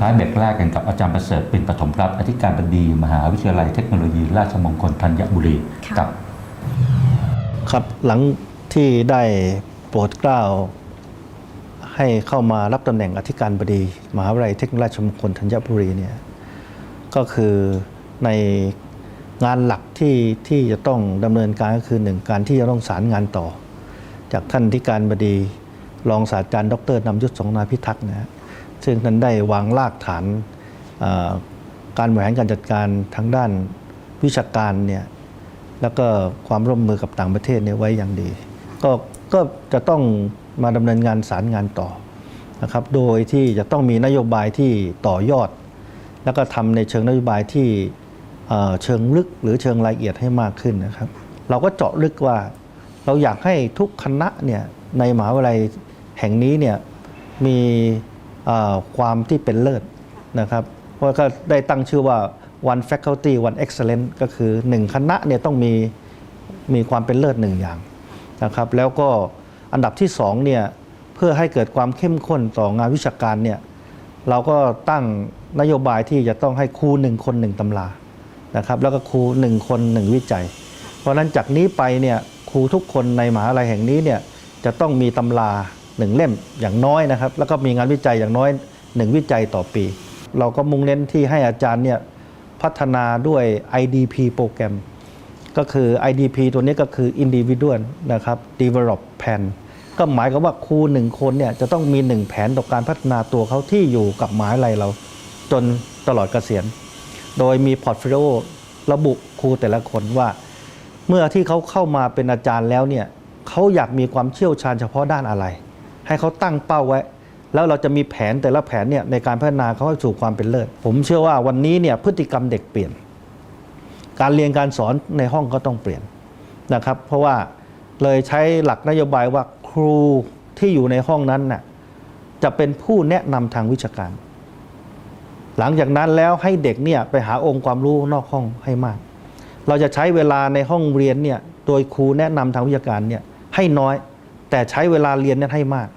ท้ายเบรกแรกกันกับอาจารย์ประเสริฐปินปฐมรัตน์อธิการบดี มหาวิทยาลัยเทคโนโลยี ราชมงคลธัญบุรีกับครับหลังที่ได้โปรดเกล้าให้เข้ามารับตำแหน่งอธิการบดี มหาวิทยาลัยเทคโนโลยีราชมงคลธัญบุรีเนี่ยก็คือในงานหลักที่ที่จะต้องดำเนินการก็คือหนึ่งการที่จะต้องสารงานต่อ จากท่านอธิการบดีรองศาสตราจารย์ ดรนำยุทธสงนาพิทักษ์นะฮะ ซึ่งท่านได้วางรากฐานการบริหารการจัดการทางด้านวิชาการเนี่ยแล้วก็ความร่วมมือกับต่างประเทศเนี่ยไว้อย่างดี ก็ก็จะต้องมาดำเนินงานสารงานต่อนะครับ โดยที่จะต้องมีนโยบายที่ต่อยอด แล้วก็ทำในเชิงนโยบายที่เชิงลึกหรือเชิงรายละเอียดให้มากขึ้นนะครับ เราก็เจาะลึกว่าเราอยากให้ทุกคณะเนี่ยในมหาวิทยาลัยแห่งนี้เนี่ยมี ความที่เป็นเลิศนะครับ เพราะก็ได้ตั้งชื่อว่า one faculty one excellence ก็คือ 1 คณะเนี่ยต้องมีมีความเป็นเลิศหนึ่งอย่างนะครับ แล้วก็อันดับที่2เนี่ยเพื่อให้เกิดความเข้มข้นต่องานวิชาการเนี่ยเราก็ตั้งนโยบายที่จะต้องให้ครูหนึ่งคนหนึ่งตำรานะครับแล้วก็ครูหนึ่งคนหนึ่งวิจัย เพราะฉะนั้นจากนี้ไปเนี่ยครูทุกคนในมหาลัยแห่งนี้เนี่ยจะต้องมีตำรา หนึ่งเล่มอย่างน้อยนะครับ แล้วก็มีงานวิจัยอย่างน้อยหนึ่งวิจัยต่อปี เราก็มุ่งเน้นที่ให้อาจารย์เนี่ยพัฒนาด้วย IDP โปรแกรม ก็คือ IDP ตัวนี้ก็คือ Individual นะครับ Develop Plan ก็หมายความว่าครูหนึ่งคนเนี่ยจะต้องมีหนึ่งแผนต่อการพัฒนาตัวเขาที่อยู่กับหมหาลัยเรา จนตลอดเกษียณ โดยมีพอร์ตโฟลิโอระบุครูแต่ละคนว่า เมื่อที่เขาเข้ามาเป็นอาจารย์แล้วเนี่ยเขาอยากมีความเชี่ยวชาญเฉพาะด้านอะไร ให้เขาตั้งเป้าไว้ แล้วเราจะมีแผนแต่ละแผนเนี่ยในการพัฒนาเขาให้สู่ความเป็นเลิศ ผมเชื่อว่าวันนี้เนี่ยพฤติกรรมเด็กเปลี่ยน การเรียนการสอนในห้องก็ต้องเปลี่ยนนะครับ เพราะว่าเลยใช้หลักนโยบายว่าครูที่อยู่ในห้องนั้นน่ะจะเป็นผู้แนะนำทางวิชาการ หลังจากนั้นแล้วให้เด็กเนี่ยไปหาองค์ความรู้นอกห้องให้มาก เราจะใช้เวลาในห้องเรียนเนี่ยโดยครูแนะนำทางวิชาการเนี่ยให้น้อย แต่ใช้เวลาเรียนนั้นให้มาก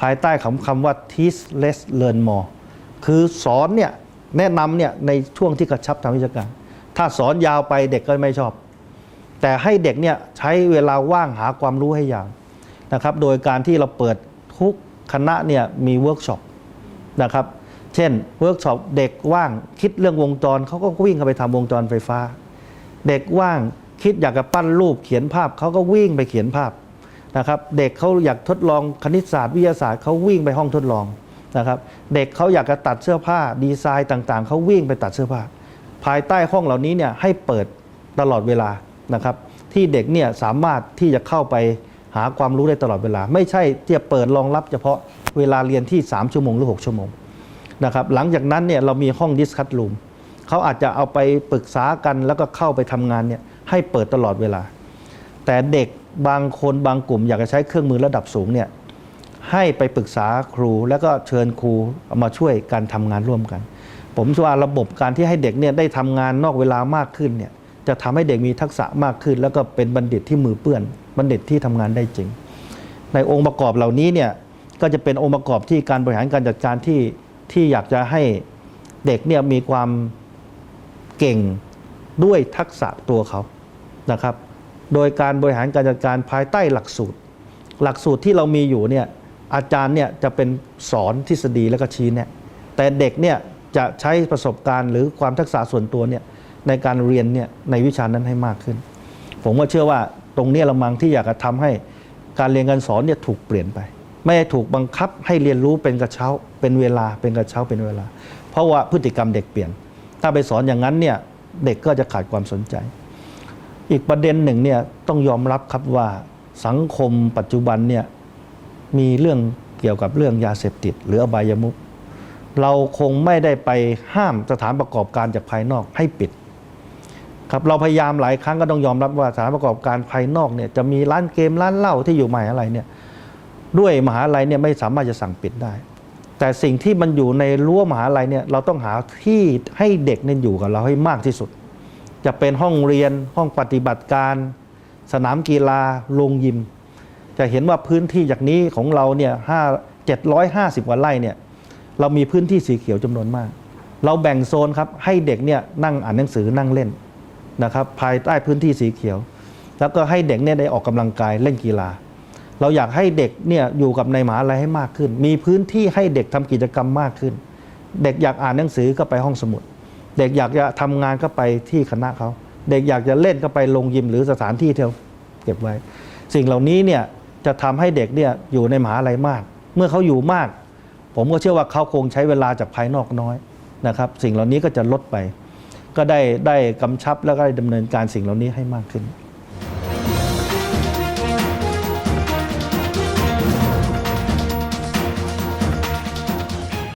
ภายใต้คำคำว่า teach less learn more คือสอนเนี่ยแนะนำเนี่ยในช่วงที่กระชับทางวิชาการ ถ้าสอนยาวไปเด็กก็ไม่ชอบ แต่ให้เด็กเนี่ยใช้เวลาว่างหาความรู้ให้ยาวนะครับ โดยการที่เราเปิดทุกคณะเนี่ยมีเวิร์กช็อปนะครับ เช่นเวิร์กช็อปเด็กว่างคิดเรื่องวงจรเขาก็วิ่งเข้าไปทำวงจรไฟฟ้า เด็กว่างคิดอยากจะปั้นรูปเขียนภาพเขาก็วิ่งไปเขียนภาพ นะครับเด็กเขาอยากทดลองคณิตศาสตร์วิทยาศาสตร์เขาวิ่งไปห้องทดลองนะครับเด็กเขาอยากจะตัดเสื้อผ้าดีไซน์ต่างๆเขาวิ่งไปตัดเสื้อผ้า ภายใต้ห้องเหล่านี้เนี่ยให้เปิดตลอดเวลานะครับที่เด็กเนี่ยสามารถที่จะเข้าไปหาความรู้ได้ตลอดเวลา ไม่ใช่ที่จะเปิดรองรับเฉพาะเวลาเรียนที่ 3 ชั่วโมงหรือ 6 ชั่วโมงนะครับหลังจากนั้นเนี่ยเรามีห้องดิสคัตรูมเขาอาจจะเอาไปปรึกษากันแล้วก็เข้าไปทำงานเนี่ยให้เปิดตลอดเวลา แต่เด็ก บางคนบางกลุ่มอยากจะใช้เครื่องมือระดับสูงเนี่ยให้ไปปรึกษาครูแล้วก็เชิญครูามาช่วยการทำงานร่วมกัน ผมว่าระบบการที่ให้เด็กเนี่ยได้ทำงานนอกเวลามากขึ้นเนี่ยจะทำให้เด็กมีทักษะมากขึ้น แล้วก็เป็นบัณฑิตที่มือเปื้อน บัณฑิตที่ทำงานได้จริง ในองค์ประกอบเหล่านี้เนี่ยก็จะเป็นองค์ประกอบที่การบริหารการจัดการที่ที่อยากจะให้เด็กเนี่ยมีความเก่งด้วยทักษะตัวเขานะครับ โดยการบริหารการจัดการภายใต้หลักสูตร หลักสูตรที่เรามีอยู่เนี่ยอาจารย์เนี่ยจะเป็นสอนทฤษฎีแล้วก็ชี้แนะแต่เด็กเนี่ยจะใช้ประสบการณ์หรือความทักษะส่วนตัวเนี่ยในการเรียนเนี่ยในวิชานั้นให้มากขึ้น ผมก็เชื่อว่าตรงนี้ยเรามังที่อยากจะทำให้การเรียนการสอนเนี่ยถูกเปลี่ยนไป ไม่ได้ถูกบังคับให้เรียนรู้เป็นกระเช้า เป็นเวลาเป็นกระเช้าเป็นเวลา เพราะว่าพฤติกรรมเด็กเปลี่ยน ถ้าไปสอนอย่างนั้นเนี่ยเด็กก็จะขาดความสนใจ อีกประเด็นหนึ่งเนี่ยต้องยอมรับครับว่าสังคมปัจจุบันเนี่ยมีเรื่องเกี่ยวกับเรื่องยาเสพติด หรืออบายมุขเราคงไม่ได้ไปห้ามสถานประกอบการจากภายนอกให้ปิดครับเราพยายามหลายครั้งก็ต้องยอมรับว่าสถานประกอบการภายนอกเนี่ยจะมีร้านเกมร้านเหล้าที่อยู่มหาลัยเนี่ยด้วยมหาลัยเนี่ยไม่สามารถจะสั่งปิดได้ แต่สิ่งที่มันอยู่ในรั้วมหาลัยเนี่ยเราต้องหาที่ให้เด็กเนี่ยอยู่กับเราให้มากที่สุด จะเป็นห้องเรียนห้องปฏิบัติการ สนามกีฬาโรงยิม จะเห็นว่าพื้นที่จากนี้ของเราเนี่ยห้าเจ็ดร้อยห้าสิบกว่าไร่เนี่ยเรามีพื้นที่สีเขียวจำนวนมาก เราแบ่งโซนครับให้เด็กเนี่ยนั่งอ่านหนังสือนั่งเล่นนะครับภายใต้พื้นที่สีเขียว แล้วก็ให้เด็กเนี่ยได้ออกกำลังกายเล่นกีฬา เราอยากให้เด็กเนี่ยอยู่กับในหมหาลัยให้มากขึ้น มีพื้นที่ให้เด็กทำกิจกรรมมากขึ้น เด็กอยากอ่านหนังสือก็ไปห้องสมุด เด็กอยากจะทำงานก็ไปที่คณะเขาเด็กอยากจะเล่นก็ไปโรงยิมหรือสถานที่ที่เราเก็บไว้ สิ่งเหล่านี้เนี่ยจะทำให้เด็กเนี่ยอยู่ในมหาลัยมาก เมื่อเขาอยู่มาก ผมก็เชื่อว่าเขาคงใช้เวลาจากภายนอกน้อยนะครับ สิ่งเหล่านี้ก็จะลดไป ก็ได้ได้กำชับแล้วก็ได้ดำเนินการสิ่งเหล่านี้ให้มากขึ้น